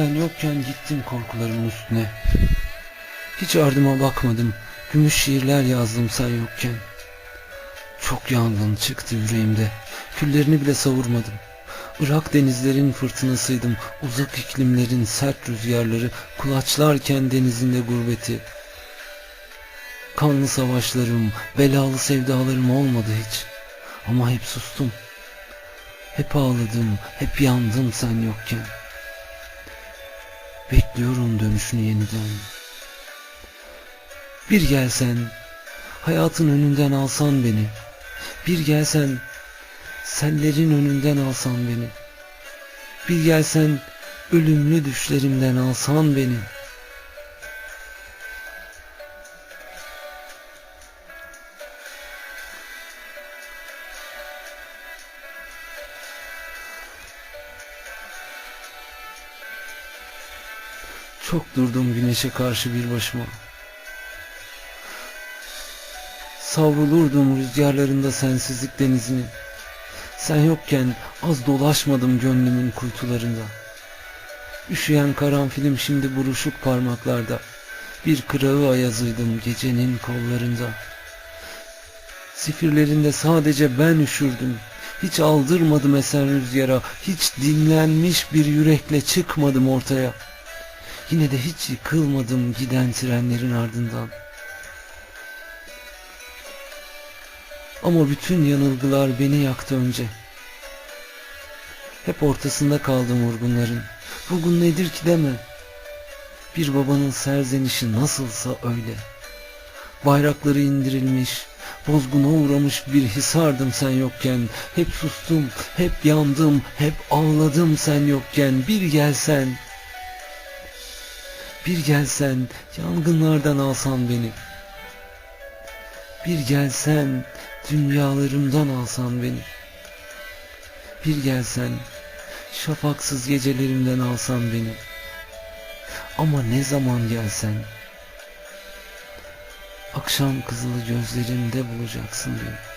Sen yokken gittim korkularımın üstüne. Hiç ardıma bakmadım. Gümüş şiirler yazdım sen yokken. Çok yangın çıktı yüreğimde. Küllerini bile savurmadım. Irak denizlerin fırtınasıydım. Uzak iklimlerin sert rüzgarları kulaçlarken denizinde gurbeti. Kanlı savaşlarım, belalı sevdalarım olmadı hiç. Ama hep sustum. Hep ağladım, hep yandım sen yokken. Bekliyorum dönüşünü yeniden. Bir gelsen, hayatın önünden alsan beni. Bir gelsen, sellerin önünden alsan beni. Bir gelsen, ölümlü düşlerimden alsan beni. Çok durdum güneşe karşı bir başıma. Savrulurdum rüzgarlarında sensizlik denizini. Sen yokken az dolaşmadım gönlümün kuytularında. Üşüyen karanfilim şimdi buruşuk parmaklarda. Bir kırağı ayazıydım gecenin kollarında. Zifirlerinde sadece ben üşürdüm. Hiç aldırmadım esen rüzgara. Hiç dinlenmiş bir yürekle çıkmadım ortaya. Yine de hiç yıkılmadım giden trenlerin ardından. Ama bütün yanılgılar beni yaktı önce. Hep ortasında kaldım vurgunların. Vurgun nedir ki deme. Bir babanın serzenişi nasılsa öyle. Bayrakları indirilmiş, bozguna uğramış bir hisardım sen yokken. Hep sustum, hep yandım, hep ağladım sen yokken. Bir gelsen, bir gelsen, yangınlardan alsan beni. Bir gelsen, dünyalarımdan alsan beni. Bir gelsen, şafaksız gecelerimden alsan beni. Ama ne zaman gelsen, akşam kızılı gözlerimde bulacaksın beni.